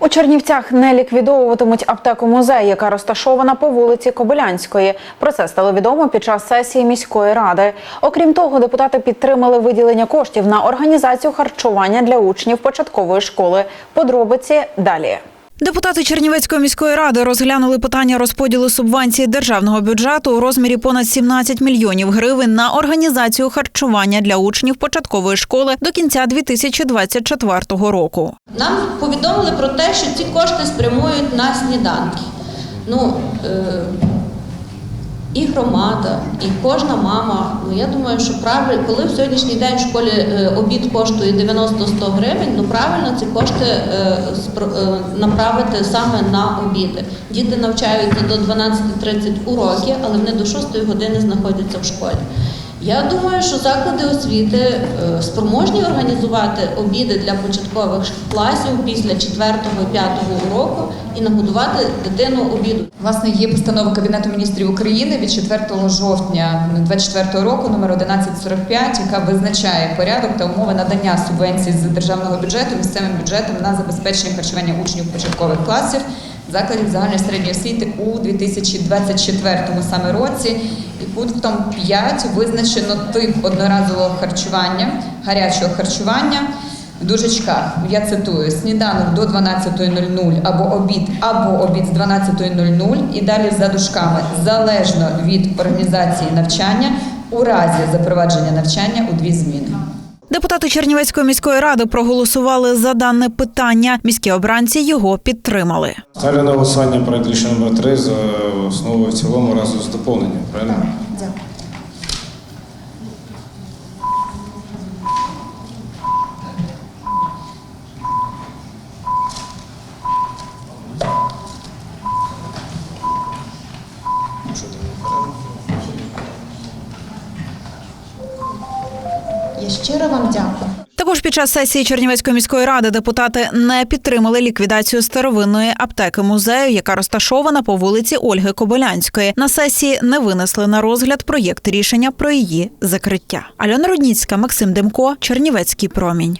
У Чернівцях не ліквідовуватимуть аптеку музей, яка розташована по вулиці Кобилянської. Про це стало відомо під час сесії міської ради. Окрім того, депутати підтримали виділення коштів на організацію харчування для учнів початкової школи. Подробиці далі. Депутати Чернівецької міської ради розглянули питання розподілу субвенції державного бюджету у розмірі понад 17 мільйонів гривень на організацію харчування для учнів початкової школи до кінця 2024 року. Нам повідомили про те, що ці кошти спрямують на сніданки. Ну, е, і громада, і кожна мама. Ну я думаю, що правильно, коли в сьогоднішній день в школі е, обід коштує 90-100 гривень, ну правильно ці кошти е, е, направити саме на обіди. Діти навчаються до 12.30 уроки, але вони до 6 години знаходяться в школі. Я думаю, що заклади освіти е, спроможні організувати обіди для початкових класів після 4-5 уроку і нагодувати дитину обіду. Власне, є постанова Кабінету міністрів України від 4 жовтня 2024 року, номер 1145, яка визначає порядок та умови надання субвенцій з державного бюджету місцевим бюджетом на забезпечення харчування учнів початкових класів закладів загальної середньої освіти у 2024 саме році. І пунктом 5 визначено тип одноразового харчування, гарячого харчування. В дужечках, я цитую, сніданок до 12.00 або обід, або обід з 12.00 і далі за дужками, залежно від організації навчання, у разі запровадження навчання у дві зміни. Депутати Чернівецької міської ради проголосували за дане питання. Міські обранці його підтримали. Ставлю на голосування проект рішення номер 3 за основу в цілому разом з доповненням. Правильно? Що там Я щиро вам дякую. Також під час сесії Чернівецької міської ради депутати не підтримали ліквідацію старовинної аптеки музею, яка розташована по вулиці Ольги Кобилянської. На сесії не винесли на розгляд проєкт рішення про її закриття. Альона Рудніцька, Максим Демко, Чернівецький промінь.